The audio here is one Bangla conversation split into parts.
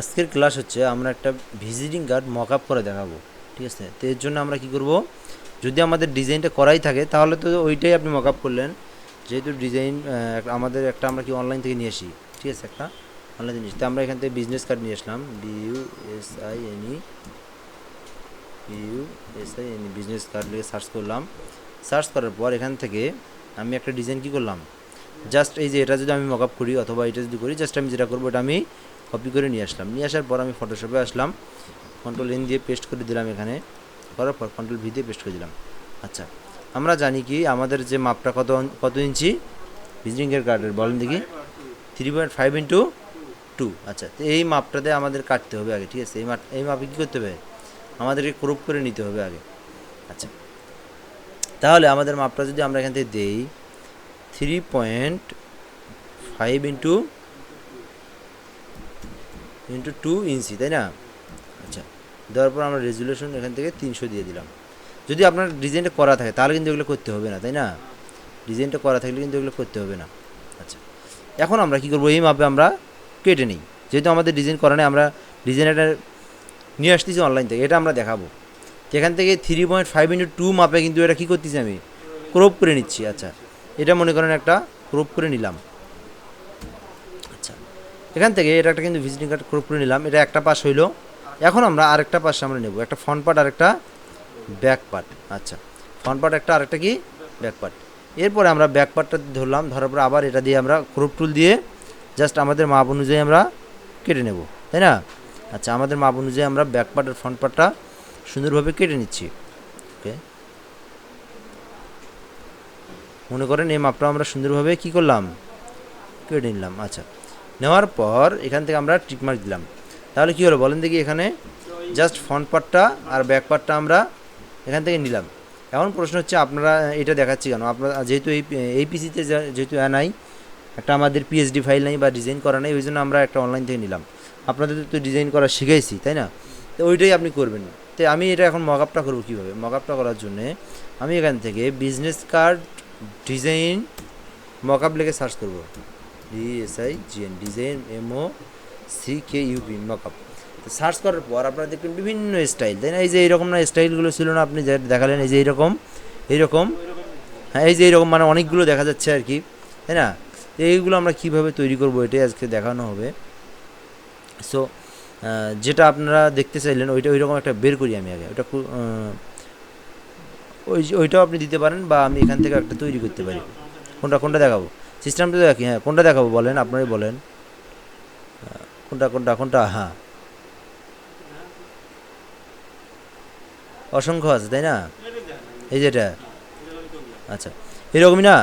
আজকের ক্লাস হচ্ছে আমরা একটা ভিজিটিং কার্ড মক আপ করে দেখাবো, ঠিক আছে? তো এর জন্য আমরা কি করব? যদি আমাদের ডিজাইনটা করাই থাকে, তাহলে তো ওইটাই আপনি মক আপ করলেন। যেহেতু ডিজাইন আমাদের একটা আমরা কি অনলাইন থেকে নিয়ে আসি, ঠিক আছে? একটা অনলাইন জিনিস তো আমরা এখান থেকে বিজনেস কার্ড নিয়ে আসলাম। B U S I E S I N business card লিখে সার্চ করলাম। সার্চ করার পর এখান থেকে আমি একটা ডিজাইন কি করলাম? জাস্ট এই যে এটা যদি আমি মক আপ করি, অথবা এটা যদি করি জাস্ট আমি যেটা করব, এটা আমি কপি করে নিয়ে আসলাম। নিয়ে আসার পর আমি ফটোশপে আসলাম কন্ট্রোল এন দিয়ে পেস্ট করে দিলাম এখানে, করার পর কন্ট্রোল ভি দিয়ে পেস্ট করে দিলাম। আচ্ছা আমরা জানি কি, আমাদের যে মাপটা কত কত ইঞ্চি? ভিজিটিংয়ের কার্ডের বলেন দেখি। Three point five into two আচ্ছা তো এই মাপটাতে আমাদের কাটতে হবে আগে, ঠিক আছে? এই মাপ এই মাপে কী করতে হবে? আমাদেরকে ক্রপ করে নিতে হবে আগে। আচ্ছা তাহলে আমাদের মাপটা যদি আমরা এখান থেকে দেই three point five into into two inch তাই না? আচ্ছা দেওয়ার পর আমরা রেজুলেশন এখান থেকে তিনশো দিয়ে দিলাম। যদি আপনার ডিজাইনটা করা থাকে, তাহলে কিন্তু এগুলো করতে হবে না, তাই না? ডিজাইনটা করা থাকলে কিন্তু এগুলো করতে হবে না। আচ্ছা এখন আমরা কী করব? এই মাপে আমরা কেটে নিই। যেহেতু আমাদের ডিজাইন করা নেই, আমরা ডিজাইনটা নিয়ে আসতেছি অনলাইন থেকে, এটা আমরা দেখাবো। এখান থেকে three point five into two মাপে কিন্তু এটা কী করতেছি আমি? ক্রপ করে নিচ্ছি আচ্ছা। এটা মনে করেন একটা ক্রপ করে নিলাম। এখান থেকে এটা একটা কিন্তু ভিজিটিং কার্ড ক্রপ করে নিলাম। এটা একটা পাশ হইল। এখন আমরা আরেকটা পাশ আমরা নেব। একটা ফ্রন্ট পার্ট আর একটা ব্যাক পার্ট আচ্ছা ফ্রন্ট পার্ট একটা, আরেকটা কি? ব্যাক পার্ট এরপরে আমরা ব্যাক পার্টটা ধরলাম। ধরার পর আবার এটা দিয়ে আমরা ক্রপ টুল দিয়ে জাস্ট আমাদের মাপ অনুযায়ী আমরা কেটে নেব। তাই না? আচ্ছা আমাদের মাপ অনুযায়ী আমরা ব্যাক পার্ট আর ফ্রন্ট পার্টটা সুন্দরভাবে কেটে নিচ্ছি। ওকে মনে করেন এই মাপটা আমরা সুন্দরভাবে কি করলাম? কেটে নিলাম। আচ্ছা নেওয়ার পর এখান থেকে আমরা টিকমার্ক দিলাম। তাহলে কি হলো বলেন দেখি এখানে? জাস্ট ফ্রন্ট পার্টটা আর ব্যাক পার্টটা আমরা এখান থেকে নিলাম। এখন প্রশ্ন হচ্ছে আপনারা এটা দেখাচ্ছি কেন? আপনারা যেহেতু এই এই পিসিতে যেহেতু নাই, একটা আমাদের পিএইচডি ফাইল নেই বা ডিজাইন করা নেই, ওই জন্য আমরা একটা অনলাইন থেকে নিলাম। আপনাদের তো ডিজাইন করা শিখাইছি তাই না? তো ওইটাই আপনি করবেন। তো আমি এটা এখন মকআপটা করব কীভাবে? মকআপটা করার জন্যে আমি এখান থেকে বিজনেস কার্ড ডিজাইন মকআপ লেগে সার্চ করব। DSI GN design MO C K UP mockup তো সার্চ করার পর আপনারা দেখবেন বিভিন্ন স্টাইল তাই না? এই যে এইরকম না স্টাইলগুলো ছিল না, আপনি দেখালেন, এই যে এইরকম এইরকম। হ্যাঁ এই যে এইরকম মানে অনেকগুলো দেখা যাচ্ছে আর কি, তাই না? এইগুলো আমরা কীভাবে তৈরি করব, এটাই আজকে দেখানো হবে। সো যেটা আপনারা দেখতে চাইলেন, ওইটা ওই রকম একটা বের করি আমি আগে। ওটা ওই ওইটাও আপনি দিতে পারেন, বা আমি এখান থেকে একটা তৈরি করতে পারি। কোনটা কোনটা দেখাবো? সিস্টেমটা দেখি হ্যাঁ কোনটা দেখাবো বলেন? আপনারাই বলেন। কোনটা কোনটা কোনটা? হ্যাঁ। অসংখ্য আছে তাই না? এই যেটা। আচ্ছা। এরকমই না?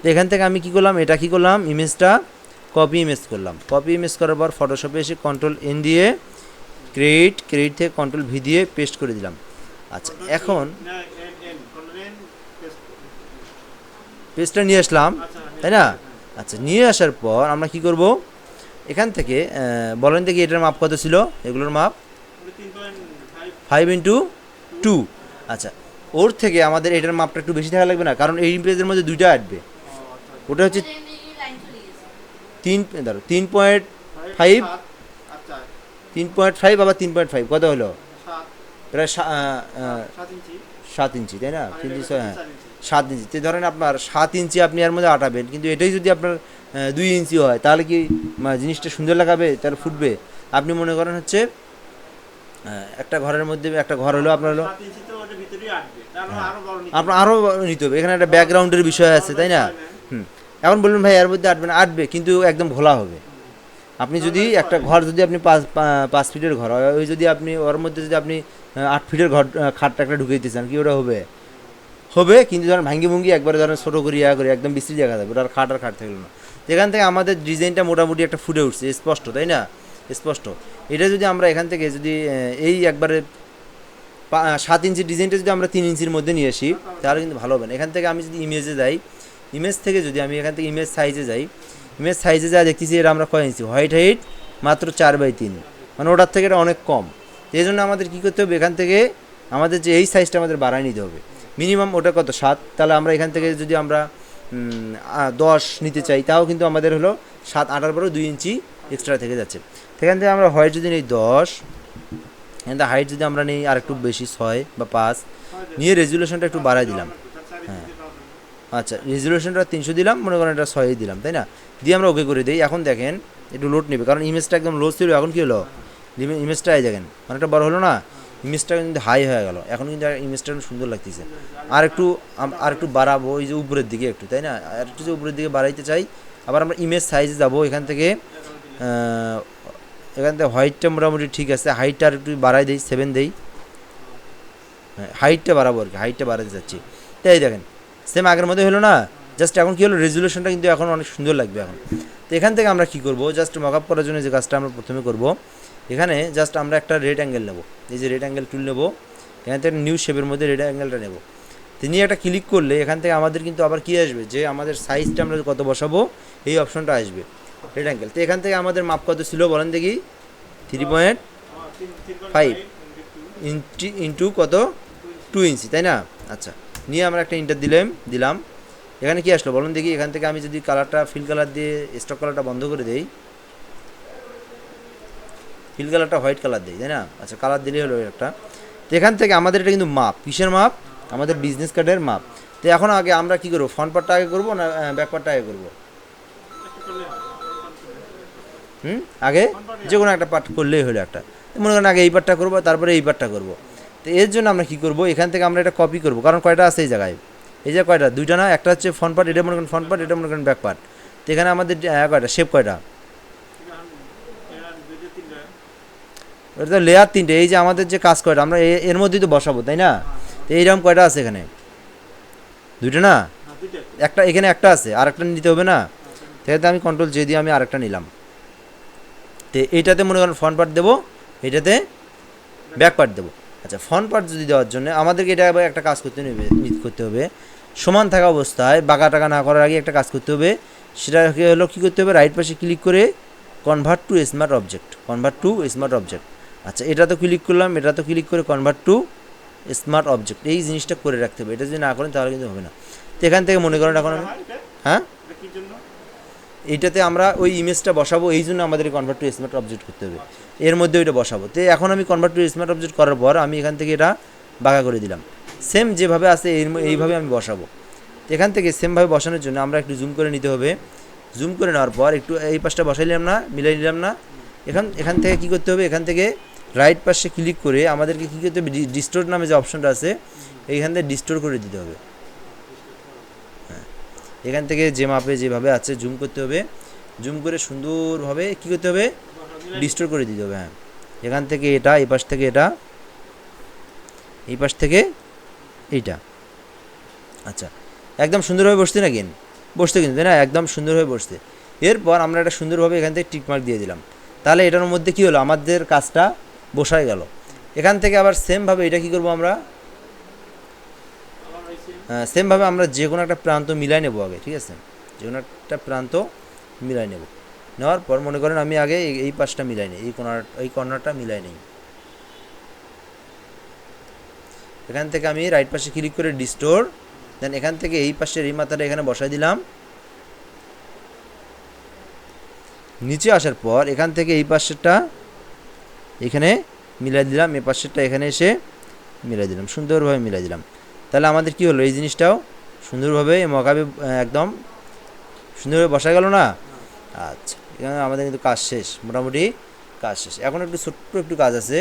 তো এখান থেকে আমি কি করলাম? এটা কি করলাম? ইমেজটা কপি ইমেজ করলাম। কপি ইমেজ করার পর ফটোশপে এসে কন্ট্রোল এন দিয়ে ক্রিয়েট ক্রিয়েট থেকে কন্ট্রোল ভি দিয়ে পেস্ট করে দিলাম। আচ্ছা এখন পেজটা নিয়ে আসলাম। তাই না? আচ্ছা নিয়ে আসার পর আমরা কি করব? এখান থেকে বলেন দেখি এটার মাপ কত ছিল? এগুলোর মাপ? ফাইভ ইন্টু টু আচ্ছা ওর থেকে আমাদের এটার মাপটা একটু বেশি থাকা লাগবে না? কারণ এই পেজের মধ্যে দুইটা আসবে ওটা হচ্ছে তিন ধরো তিন পয়েন্ট ফাইভ তিন পয়েন্ট ফাইভ আবার তিন পয়েন্ট ফাইভ কত হলো? প্রায় সাত ইঞ্চি। তাই না? তিন ইঞ্চি হ্যাঁ। সাত ইঞ্চি। তো ধরেন আপনার সাত ইঞ্চি আপনি এর মধ্যে আটাবেন কিন্তু এটাই যদি আপনার দুই ইঞ্চি হয় তাহলে কি মানে জিনিসটা সুন্দর লাগাবে তার ফুটবে? আপনি মনে করেন হচ্ছে একটা ঘরের মধ্যে একটা ঘর হলো আপনার হলো আপনার আরও নিতে হবে। এখানে একটা ব্যাকগ্রাউন্ডের বিষয় আছে তাই না? হুম। এখন বলবেন ভাই এর মধ্যে আটবে না? আটবে কিন্তু একদম ঘোলা হবে। আপনি যদি একটা ঘর যদি আপনি পাঁচ পাঁচ ফিটের ঘর হয় ওই যদি আপনি ওর মধ্যে যদি আপনি আট ফিটের ঘর খাটটা একটা ঢুকে দিতে চান কি ওটা হবে? হবে, কিন্তু ধরেন ভাঙ্গি ভুঙ্গি একবারে ধরেন ছোটো করে ইয়া করে একদম বিশ্রী জায়গা যাবে ওটা আর খাট আর খাট থাকল না। এখান থেকে আমাদের ডিজাইনটা মোটামুটি একটা ফুটে উঠছে, স্পষ্ট, তাই না? স্পষ্ট। এটা যদি আমরা এখান থেকে যদি এই একবারে সাত ইঞ্চি ডিজাইনটা যদি আমরা তিন ইঞ্চির মধ্যে নিয়ে আসি, তাহলে কিন্তু ভালো হবে না। এখান থেকে আমি যদি ইমেজে যাই ইমেজ থেকে যদি আমি এখান থেকে ইমেজ সাইজে যাই ইমেজ সাইজে যা দেখতেছি এটা আমরা কয় ইঞ্চি? হোয়াইট হাইট মাত্র চার বাই তিন। মানে ওটার থেকে এটা অনেক কম। এই জন্য আমাদের কী করতে হবে? এখান থেকে আমাদের যে এই সাইজটা আমাদের বাড়ায় নিতে হবে। মিনিমাম ওটা কত? সাত। তাহলে আমরা এখান থেকে যদি আমরা দশ নিতে চাই, তাও কিন্তু আমাদের হলো সাত আটার পরেও দুই ইঞ্চি এক্সট্রা থেকে যাচ্ছে। সেখান থেকে আমরা হোয়াইট যদি নিই দশ এখান হাইট যদি আমরা নিই আর একটু বেশি, ছয় বা পাঁচ, নিয়ে রেজুলেশনটা একটু বাড়াই দিলাম। হ্যাঁ। আচ্ছা রেজুলেশনটা তিনশো দিলাম, মনে করেন এটা ছয়ই দিলাম, তাই না? দিয়ে আমরা ওকে করে দিই। এখন দেখেন, একটু লোড নেবে, কারণ ইমেজটা একদম লো ছিল, এখন কী হলো? ইমেজটা এই দেখেন, অনেকটা বড় হলো না? ইমেজটা কিন্তু হাই হয়ে গেল। এখন কিন্তু ইমেজটা সুন্দর লাগতেছে। আর একটু আর একটু বাড়াবো ওই যে উপরের দিকে একটু, তাই না? আর একটু যে উপরের দিকে বাড়াইতে চাই, আবার আমরা ইমেজ সাইজে যাব। এখান থেকে এখান থেকে হোয়াইটটা মোটামুটি ঠিক আছে। হাইটটা আর একটু বাড়াই দিই সেভেন দেই। হ্যাঁ হাইটটা বাড়াবো আর কি হাইটটা বাড়াতে চাচ্ছি। তাই দেখেন সেম আগের মধ্যে হলো না? জাস্ট এখন কী হলো? রেজুলেশনটা কিন্তু এখন অনেক সুন্দর লাগবে এখন। তো এখান থেকে আমরা কী করব? জাস্ট মকআপ করার জন্য যে কাজটা আমরা প্রথমে করব এখানে জাস্ট আমরা একটা রেড অ্যাঙ্গেল নেব। এই যে রেড অ্যাঙ্গেল টুল নেব, এখান থেকে নিউ শেপের মধ্যে রেড অ্যাঙ্গেলটা নেব। তিনি একটা ক্লিক করলে এখান থেকে আমাদের কিন্তু আবার কী আসবে? যে আমাদের সাইজটা আমরা কত বসাবো, এই অপশনটা আসবে। রেড অ্যাঙ্গেল তো এখান থেকে আমাদের মাপ কত ছিল বলেন দেখি। Three point five inch into কত? টু ইঞ্চি তাই না? আচ্ছা নিয়ে আমরা একটা ইন্টার দিলাম দিলাম। এখানে কি আসলো? বলুন দেখি, এখান থেকে আমি যদি কালারটা ফিল কালার দিয়ে স্টক কালারটা বন্ধ করে দেই। ফিল কালারটা হোয়াইট কালার দিই, তাই না? আচ্ছা কালার দিলেই হলো একটা। তো এখান থেকে আমাদের এটা কিন্তু মাপ, কিসের মাপ? আমাদের বিজনেস কার্ডের মাপ। তো এখন আগে আমরা কি করব? ফ্রন্ট পার্টটা আগে করব না ব্যাক পার্টটা আগে করব? হুম? আগে যে কোনো একটা পার্ট করলেই হলো একটা। মনে করেন আগে এই পার্টটা করব, তারপরে এই পার্টটা করব। তো এর জন্য আমরা কি করব? এখান থেকে আমরা এটা কপি করব। কারণ কয়টা আছে এই জায়গায়? এই যে কয়টা? দুইটা না? একটা হচ্ছে ফ্রন্ট পার্ট এটা মনে করেন ফ্রন্ট পার্ট এটা মনে করেন ব্যাক পার্ট তো এখানে আমাদের কয়টা? শেপ কয়টা? এটা লেয়ার তিনটে, এই যে আমাদের যে কাজ কয়টা, আমরা এর মধ্যেই তো বসাবো, তাই না? তো এইরকম কয়টা আছে এখানে? দুইটা না? একটা, এখানে একটা আছে আর একটা নিতে হবে না? সেক্ষেত্রে আমি কন্ট্রোল জে দিয়ে আমি আরেকটা নিলাম। তো এইটাতে মনে করেন ফ্রন্ট পার্ট দেবো এটাতে ব্যাক পার্ট দেবো। আচ্ছা ফ্রন্ট পার্ট যদি দেওয়ার জন্য আমাদেরকে এটা আবার একটা কাজ করতে নিত- করতে হবে। সমান থাকা অবস্থায় বাঁকা টাকা না করার আগে একটা কাজ করতে হবে। সেটা কি হলো কী করতে হবে? রাইট পাশে ক্লিক করে convert to smart object convert to smart object আচ্ছা এটা তো ক্লিক করলাম, এটা তো ক্লিক করে কনভার্ট টু স্মার্ট অবজেক্ট এই জিনিসটা করে রাখতে হবে। এটা যদি না করেন, তাহলে কিন্তু হবে না। তো এখান থেকে মনে করেন এখন হ্যাঁ? এইটাতে আমরা ওই ইমেজটা বসাবো, এই জন্য আমাদের কনভার্ট টু স্মার্ট অবজেক্ট করতে হবে। এর মধ্যে ওইটা বসাবো। তো এখন আমি কনভার্ট টু স্মার্ট অবজেক্ট করার পর আমি এখান থেকে এটা বাঁকা করে দিলাম। সেম যেভাবে আছে এইভাবে আমি বসাবো। এখান থেকে সেমভাবে বসানোর জন্য আমরা একটু জুম করে নিতে হবে। জুম করে নেওয়ার পর একটু এই পাশটা বসাই নিলাম না, মিলাই নিলাম না। এখান এখান থেকে কী করতে হবে? এখান থেকে রাইট পাশে ক্লিক করে আমাদেরকে কী করতে হবে? ডিস্টোর নামে যে অপশনটা আছে, এইখান থেকে ডিস্টোর করে দিতে হবে। হ্যাঁ। এখান থেকে যে মাপে যেভাবে আছে জুম করতে হবে। জুম করে সুন্দরভাবে কী করতে হবে? ডিস্টোর করে দিতে হবে হ্যাঁ। এখান থেকে এটা, এই পাশ থেকে এটা, এই পাশ থেকে এইটা। আচ্ছা একদম সুন্দরভাবে বসতে না কিন বসতে কিন্তু না? একদম সুন্দরভাবে বসতে এরপর আমরা এটা সুন্দরভাবে এখান থেকে টিকমার্ক দিয়ে দিলাম। তাহলে এটার মধ্যে কী হলো? আমাদের কাজটা বসায় গেল। এখান থেকে আবার সেমভাবে এটা কী করব আমরা? সেমভাবে আমরা যে কোনো একটা প্রান্ত মিলাই নেব আগে, ঠিক আছে? যে কোনো একটা প্রান্ত মিলাই নেব। নেওয়ার পর মনে করেন আমি আগে এই- এই পাশটা মিলাই নিই, এই কর্নার এই কর্নারটা মিলাই নিই। এখান থেকে আমি রাইট পাশে ক্লিক করে ডিস্টোর দেন এখান থেকে এই পাশের এই মাথাটা এখানে বসাই দিলাম। নিচে আসার পর এখান থেকে এই পাশেরটা এখানে মিলাই দিলাম এই পাশেরটা এখানে এসে মিলাই দিলাম, সুন্দরভাবে মিলাই দিলাম। তাহলে আমাদের কি হলো এই জিনিসটাও? সুন্দরভাবে মকাবে একদম সুন্দরভাবে বসা গেল না? আচ্ছা এখানে আমাদের কিন্তু কাজ শেষ, মোটামুটি কাজ শেষ। এখন একটু ছোট্ট একটু কাজ আছে,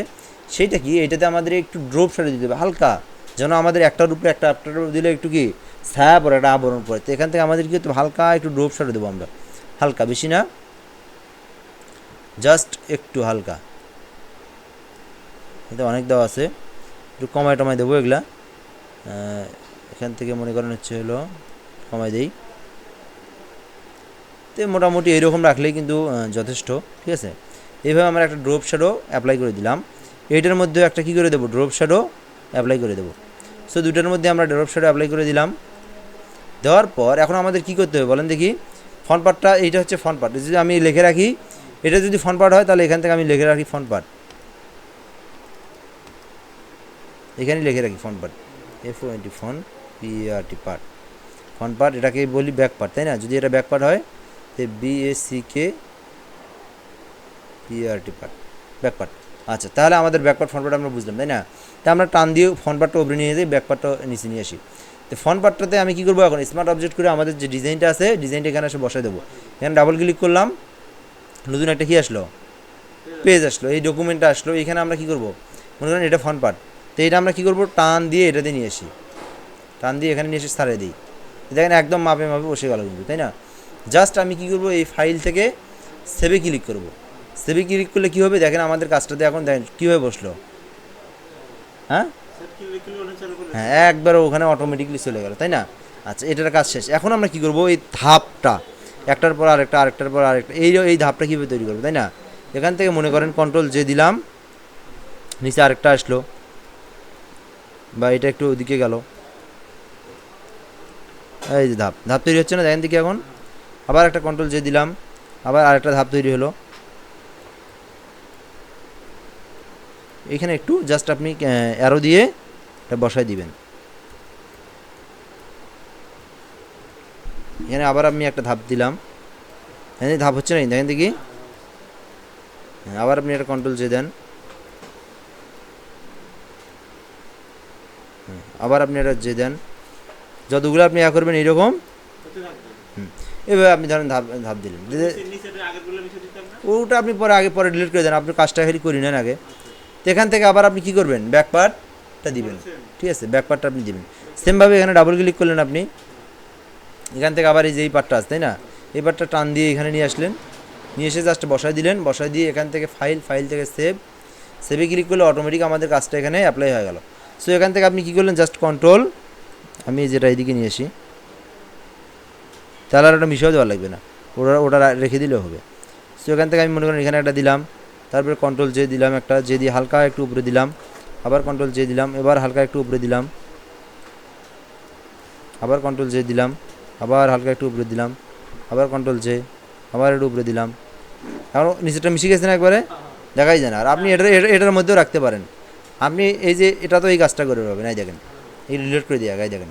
সেইটা কি? এটাতে আমাদের একটু ড্রোপ সারে দিতে হবে, হালকা। যেন আমাদের একটার উপরে একটা, একটার দিলে একটু কি? ছায়া পড়ে, একটা আবরণ পড়ে। তো এখান থেকে আমাদের কি হতে? হালকা একটু ড্রপ সারে দেবো আমরা। হালকা, বেশি না? জাস্ট একটু হালকা। এতে অনেক দেওয়া আছে। একটু কমায় টমায় দেবো এগুলা। এখান থেকে মনে করেন হচ্ছে হলো কমায় দেই। তো মোটামুটি এইরকম রাখলেই কিন্তু যথেষ্ট, ঠিক আছে? এইভাবে আমরা একটা ড্রপ শ্যাডো অ্যাপ্লাই করে দিলাম। এইটার মধ্যে একটা কী করে দেবো? ড্রপ শ্যাডো অ্যাপ্লাই করে দেবো। সো দুটার মধ্যে আমরা ড্রপ শ্যাডো অ্যাপ্লাই করে দিলাম। দেওয়ার পর এখন আমাদের কী করতে হবে বলেন দেখি? ফ্রন্ট পার্টটা এইটা হচ্ছে ফ্রন্ট পার্ট যদি আমি লিখে রাখি, এটা যদি ফ্রন্ট পার্ট হয় তাহলে এখান থেকে আমি লিখে রাখি ফ্রন্ট পার্ট এখানে লিখে রাখি front part F twenty front PRT part front part এটাকে বলি ব্যাক পার্ট তাই না? যদি এটা ব্যাক পার্ট হয় তো BSC K PRT part back part আচ্ছা তাহলে আমাদের ব্যাক পার্ট ফ্রন্ট পার্ট আমরা বুঝলাম, তাই না? তা আমরা টান দিয়ে ফ্রন্ট পার্টটা উপরে নিয়ে যাই ব্যাক পার্টটা নিচে নিয়ে আসি। তো ফ্রন্ট পার্টটাতে আমি কী করব এখন? স্মার্ট অবজেক্ট করে আমাদের যে ডিজাইনটা আছে ডিজাইনটা এখানে এসে বসাই দেবো। এখানে ডাবল ক্লিক করলাম, নতুন একটা কী আসলো? পেজ আসলো, এই ডকুমেন্টটা আসলো, এখানে আমরা কী করব? মনে করেন এটা ফ্রন্ট পার্ট তো এটা আমরা কী করব? টান দিয়ে এটাতে নিয়ে আসি। টান দিয়ে এখানে নিয়ে এসে সারে দিই। দেখেন একদম মাপে মাপে বসে গেল কিন্তু, তাই না? জাস্ট আমি কী করব? এই ফাইল থেকে সেভে ক্লিক করব। সেভে ক্লিক করলে কী হবে? দেখেন আমাদের কাজটাতে এখন দেখেন কীভাবে বসল। হ্যাঁ? হ্যাঁ একবার ওখানে অটোমেটিকলি চলে গেল, তাই না? আচ্ছা এটার কাজ শেষ। এখন আমরা কী করব? এই ধাপটা, একটার পর আরেকটা, আরেকটার পর আরেকটা, এই এই ধাপটা কীভাবে তৈরি করব, তাই না? এখান থেকে মনে করেন কন্ট্রোল যে দিলাম, নিচে আরেকটা আসলো। বা এটা একটু ওদিকে গেল। এই যে ধাপ ধাপ তৈরি হচ্ছে না দেখেন দেখি এখন? আবার একটা কন্ট্রোল যে দিলাম আবার আরেকটা ধাপ তৈরি হলো। এখানে একটু জাস্ট আপনি অ্যারো দিয়ে এটা বসাই দিবেন। এখানে আবার আমি একটা ধাপ দিলাম। এখানে ধাপ হচ্ছে না দেখেন দেখি। হ্যাঁ, আবার আপনি একটা কন্ট্রোল যে দেন। আবার আপনি এটা যে দেন, যতগুলো আপনি ইয়া করবেন এইরকম। এভাবে আপনি ধরেন ধাপ ধাপ দিলেন। দিলে- ওটা আপনি পরে আগে পরে ডিলিট করে দেন, আপনি কাজটা হেরি করি নেন আগে। তো এখান থেকে আবার আপনি কি করবেন? ব্যাক পার্টটা দিবেন। ঠিক আছে ব্যাক পার্টটা আপনি দিবেন। সেমভাবে এখানে ডাবল ক্লিক করলেন আপনি। এখান থেকে আবার এই যে এই পার্টটা আছে, তাই না? এই পার্টটা টান দিয়ে এখানে নিয়ে আসলেন। নিয়ে এসে জাস্ট বসায় দিলেন। বসায় দিয়ে এখান থেকে ফাইল ফাইল থেকে সেভ সেভে ক্লিক করলে অটোমেটিক আমাদের কাজটা এখানে অ্যাপ্লাই হয়ে গেল। সো এখান থেকে আপনি কী করলেন? জাস্ট কন্ট্রোল আমি যেটা এইদিকে নিয়ে আসি। তাহলে আর ওটা মিশাও দেওয়া লাগবে না। ওটা ওটা রেখে দিলেও হবে। সো এখান থেকে আমি মনে করেন এখানে একটা দিলাম। তারপরে কন্ট্রোল জে দিলাম একটা জে দিয়ে হালকা একটু উপরে দিলাম। আবার কন্ট্রোল জে দিলাম এবার হালকা একটু উপরে দিলাম। আবার কন্ট্রোল জে দিলাম আবার হালকা একটু উপরে দিলাম। আবার কন্ট্রোল জে আবার একটু উপরে দিলাম। এখন নিচেটা মিশে গেছে না একবারে? দেখাই যায় না। আর আপনি এটা- এটার মধ্যেও রাখতে পারেন। আপনি এই যে এটা তো এই কাজটা করে পাবেন এই দেখেন। এই রিলেট করে দিয়ে গায়ে দেখেন।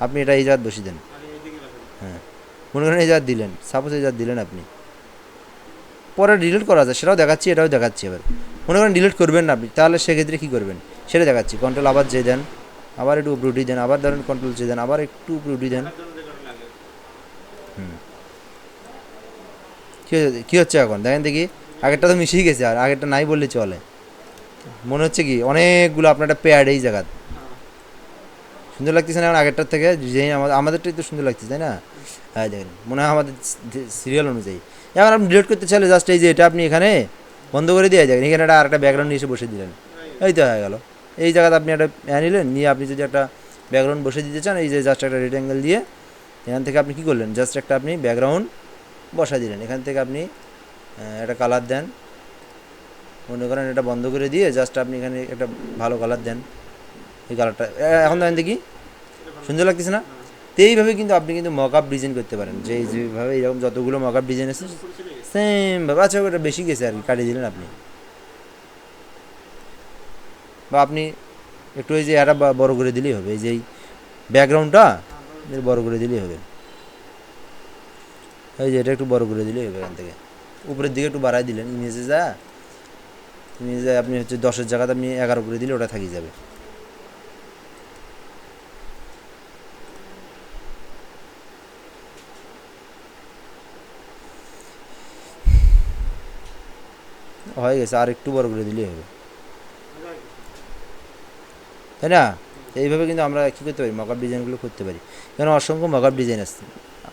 আপনি এটা এই জাত বসিয়ে দেন। হ্যাঁ। মনে করেন এই জাত দিলেন। সাপোজ এই জাত দিলেন আপনি। পরে ডিলিট করা যায় সেটাও দেখাচ্ছি, এটাও দেখাচ্ছি এবার মনে করেন ডিলিট করবেন না আপনি, তাহলে সেক্ষেত্রে কী করবেন? সেটা দেখাচ্ছি। কন্ট্রোল আবার যে দেন, আবার একটু উপরে উঠিয়ে দেন, আবার ধরেন কন্ট্রোল যে দেন, আবার একটু উপরে উঠিয়ে দেন। হচ্ছে- কী হচ্ছে এখন? দেখেন দেখি। আগেরটা তো মিশিয়ে গেছে আর, আগেরটা নাই বললে চলে। মনে হচ্ছে কি, অনেকগুলো আপনার একটা প্যাড এই জায়গা সুন্দর লাগতেছে না এখন আগেরটার থেকে? যে আমাদের, আমাদেরটাই তো সুন্দর লাগতেছে, তাই না? হ্যাঁ দেখেন, মনে হয় আমাদের সিরিয়াল অনুযায়ী। এখন আপনি ডিলিট করতে চাইলে জাস্ট এই যে এটা আপনি এখানে বন্ধ করে দিয়ে যাবেন। এখানে একটা আরেকটা ব্যাকগ্রাউন্ড এসে বসে দিলেন। এই তো হয়ে গেল। এই জায়গাতে আপনি একটা নিলেন, নিয়ে আপনি যদি একটা ব্যাকগ্রাউন্ড বসে দিতে চান, এই যে জাস্ট একটা রেড অ্যাঙ্গেল দিয়ে, এখান থেকে আপনি কী করলেন? জাস্ট একটা আপনি ব্যাকগ্রাউন্ড বসা দিলেন। এখান থেকে আপনি একটা কালার দেন। মনে করেন এটা বন্ধ করে দিয়ে জাস্ট আপনি এখানে একটা ভালো কালার দেন। এই কালারটা এখন দেন দেখি। সুন্দর লাগতেছে না? তো এইভাবে কিন্তু আপনি কিন্তু মক আপ ডিজাইন করতে পারেন। যে যেভাবে এরকম যতগুলো মক আপ ডিজাইন আছে সেমভাবে আচ্ছা ওটা বেশি গেছে আর কি, কাটিয়ে দিলেন আপনি। বা আপনি একটু ওই যে এটা বড় করে দিলেই হবে। এই যে ব্যাকগ্রাউন্ডটা বড় করে দিলেই হবে। এই যে এটা একটু বড় করে দিলেই হবে এখান থেকে। উপরের দিকে একটু বাড়াই দিলেন। ইমেজে যা ইমেজে আপনি হচ্ছে দশের জায়গাতে আপনি এগারো করে দিলে ওটা থাকি যাবে। হয়ে গেছে, আর একটু বড় করে দিলেই হবে। তাই না? এইভাবে কিন্তু আমরা কী করতে পারি? মকআপ ডিজাইনগুলো করতে পারি। কেন? অসংখ্য মকআপ ডিজাইন আছে,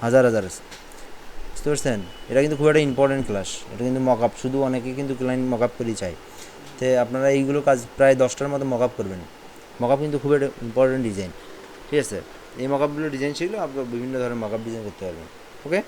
হাজার হাজার আছে। বুঝতে পারছেন? এটা কিন্তু খুব একটা ইম্পর্টেন্ট ক্লাস এটা কিন্তু মকআপ শুধু অনেকে কিন্তু ক্লাইন্ট মকআপ করেই চায়। তো আপনারা এইগুলো কাজ প্রায় দশটার মতো মক আপ করবেন। মকআপ কিন্তু খুব একটা ইম্পর্টেন্ট ডিজাইন ঠিক আছে? এই মকআপগুলো ডিজাইন শিখলে আপনার বিভিন্ন ধরনের মকআপ ডিজাইন করতে পারবেন। ওকে